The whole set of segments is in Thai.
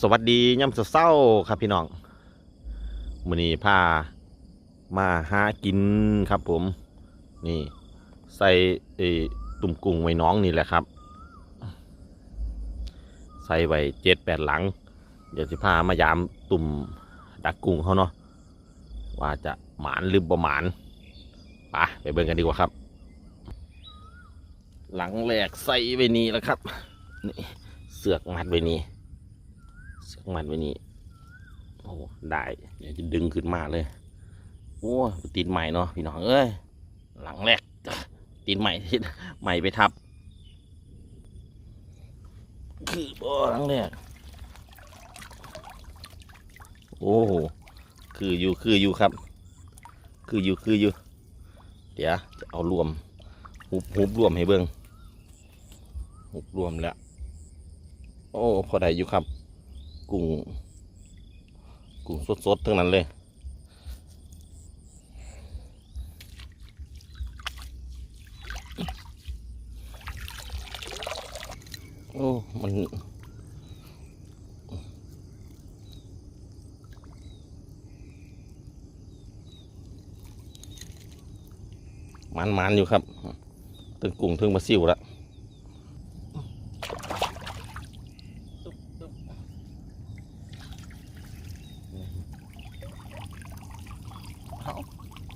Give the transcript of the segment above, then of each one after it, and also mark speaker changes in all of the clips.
Speaker 1: สวัสดีย่ำเศร้าครับพี่น้องมือนี้พามาหากินครับผม นี่ ใส่ตุ่มกุ้งไว้น้องนี่แหละครับ ใส่ไว้เจ็ดแปดหลัง เดี๋ยวสิพามายามตุ่มดักกุ้งเขาเนาะว่าจะหมานหรือบ่หมานไปไปเบิ่งกันดีกว่าครับ หลังแรกใส่ไว้นี่แล้วครับนี่เสือกมัดไว้นี่ สือกมัดไว้นี่โอ้ได้เดี๋ยวจะดึงขึ้นมาเลยโอ้ติดใหม่เนาะพี่น้องเอ้ยหลังแรกติดใหม่ที่ใหม่ไปทับ คือบ่หลังแรกโอ้โหคืออยู่คืออยู่ครับ คืออยู่คืออยู่ เดี๋ยวจะเอารวมหุบหุบรวมให้เบิ่งหุบรวมแล้ว โอ้ พอได้อยู่ครับ กุ้ง กุ้งสดๆทั้งนั้นเลย โอ้ มันมันมันๆอยู่ครับ ตึงกุ้งถึงมาซิวแล้ว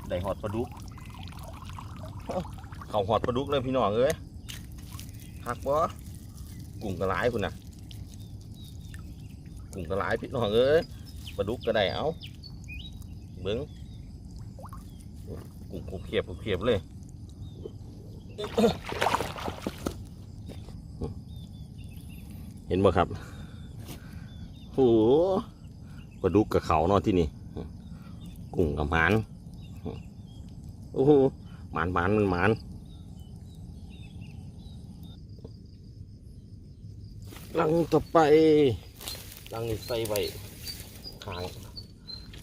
Speaker 1: ได้หอดปลาดุกเอาเขาหอดปลาดุกเลยพี่น้องเอ้ยหักบ่กุ้งกระไรคุณน่ะกุ้งกระไรพี่น้องเอ้ยปลาดุกก็ได้เอาเบิ้งกุ้งกุ้งเขียบกุ้งเขียบเลยเห็นบ่ครับโอ้โหปลาดุกกับเขาเนาะที่นี่กุ้งกับหมาน โอ้โหหมานหมานมันหมานลังต่อไปลังนี่ใส่ไว้ขาง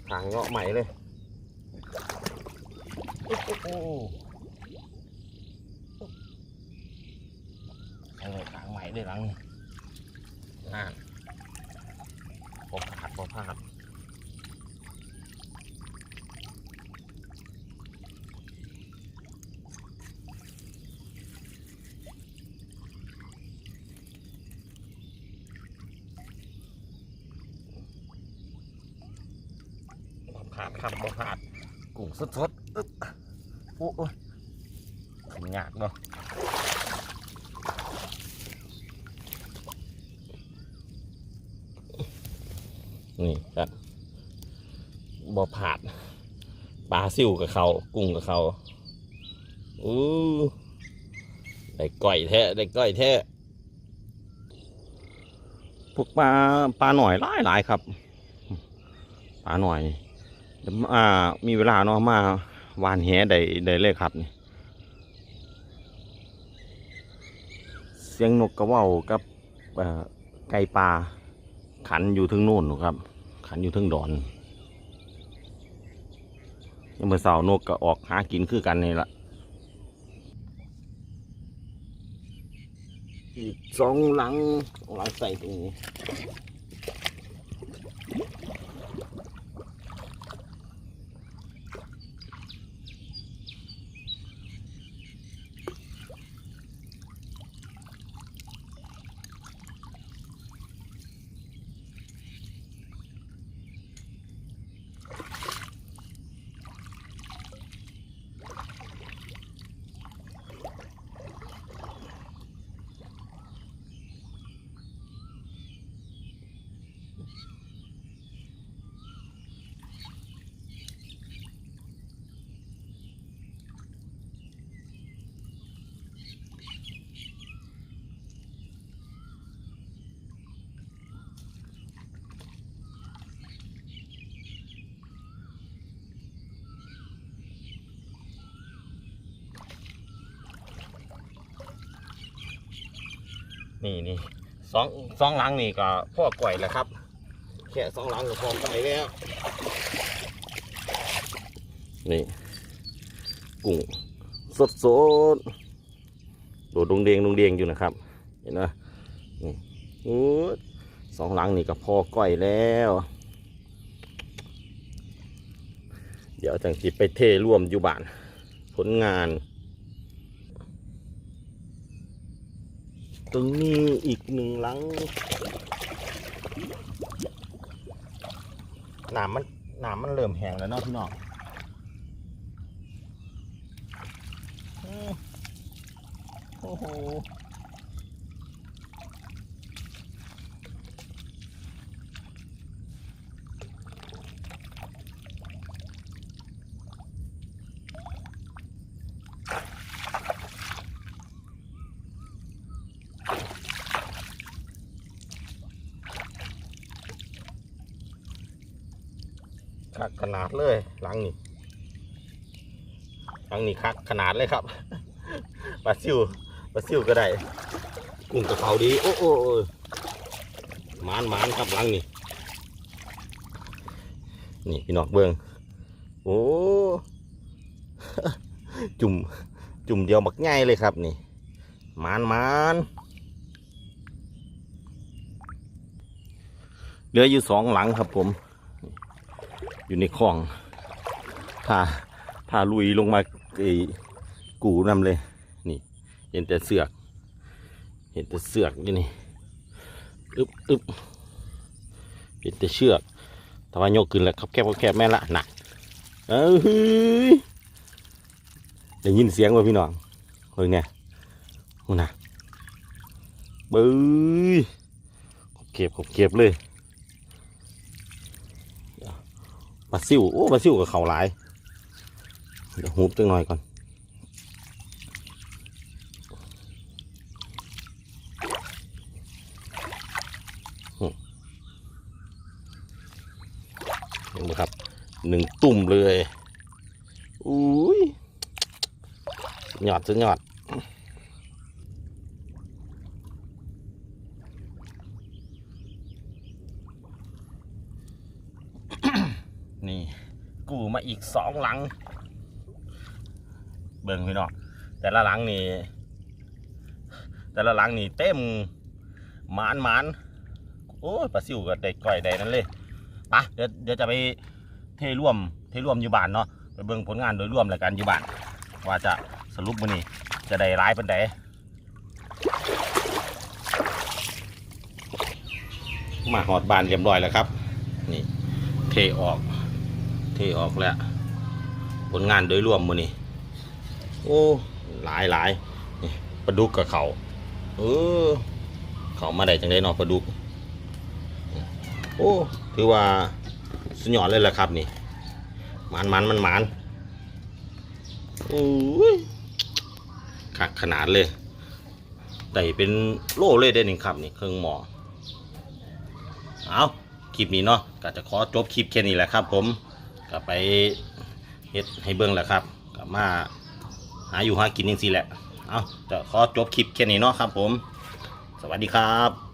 Speaker 1: ขางเงาะใหม่เลยโอ้โหใส่ไว้ขางใหม่ด้วยลังนี่น่านพอขาดพอพลาด พอขาดครับพอขาดกุ้งสดๆอึ๊บโอ้ยทำยากเนาะนี่ครับบ่อผาดปลาซิวกับเขากุ้งกับเขาอู้ได้ก้อยแท้ได้ก้อยแท้พวกปลาปลาหน่อยหลายหลายครับ ปลาหน่อย เดี๋ยวอ่ามีเวลาเนาะมาวานแหได้ได้เลยครับนี่เสียงนกกระว่ากับไก่ปลาขันอยู่ทึงโน่นนูครับ ขันอยู่ทึงดอนยังเมื่อเสาร์นกก็ออกหากินคือกันนี่ละอีกสองหลังหลังใส่ตรงนี้ นี่นี่สองสองหลังนี่ก็พ่อก่อยแล้วครับ แค่สองหลังก็พอก่อยแล้วนี่กุ้งสดสดโดดดงเดงดงเดงอยู่นะครับ เห็นไหมนี่โอ้สองหลังนี่ก็พอก้อยแล้ว เดี๋ยวจังสิไปเทร่วมอยู่บ้าน ผลงาน ตรงนี้อีกหนึ่งหลังหนามมันหนามมันเริ่มแห้งแล้วเนาะพี่น้องโอ้โห คักขนาดเลยหลังนี่หลังนี่คักขนาดเลยครับปลาซิวปลาซิวก็ได้กุ้งกระเพราดีโอ้โอ้หมานหมานครับหลังนี่นี่พี่นองเบิ้งโอ้จุ่มจุ่มเดียวบักง่ายเลยครับนี่มานมานเหลืออยู่สองหลังครับผม อยู่ในคลองพาพาลุยลงมาไอ้กูนำเลย นี่ เห็นแต่เสือก เห็นแต่เสือกอยู่นี่อึบอึบเห็นแต่เชือกแต่ว่ายกขึ้นแล้วครับแคบแคบแม่ละหนักเอ้ยได้ยินเสียงว่าพี่น้องเฮ้ยไงหูนะบื้ยขบเก็บขบเก็บเลย ปลาซิวโอ้ปลาซิวกับเขาหลายเดี๋ยวหูบจังหน่อยก่อนเห็นไหมครับหนึ่งตุ่มเลยอุ้ยสุดยอดสุดยอด นี่ กู มาอีกสองหลัง เบิ่งพี่น้องแต่ละหลังนี่แต่ละหลังนี่เต็มหมานหมานโอ้ยปลาซิวกับได้ก้อยได้นั่นเลยปะเดี๋ยวเดี๋ยวจะไปเทร่วมเทร่วมอยู่บ้านเนาะไปเบิ่งผลงานโดยรวมแล้วกันอยู่บ้านว่าจะสรุปมื้อนี้จะได้ร้ายเป็นไดมาหอดบานเรียบร้อยแล้วครับ นี่เทออก เทออกแล้ว ผลงานโดยรวมมือนี่โอ้หลายหลายนี่ปลาดุกกับเขาเออเขามาได้จังได้เนอปลาดุก โอ้ถือว่าสุดยอดเลยแหละครับนี่มันมันมันมันโอ้ยขักขนาดเลยได้เป็นโล่เลยได้หนึ่งครับนี่เครื่องหมอเอาคลิปนี้เนาะก็จะขอจบคลิปแค่นี้แหละครับผม ก็ไปเฮ็ดให้เบิ้งแหละครับกลับมาหาอยู่หากินยังสิแหละ เอาจะขอจบคลิปแค่นี้เนาะครับผม สวัสดีครับ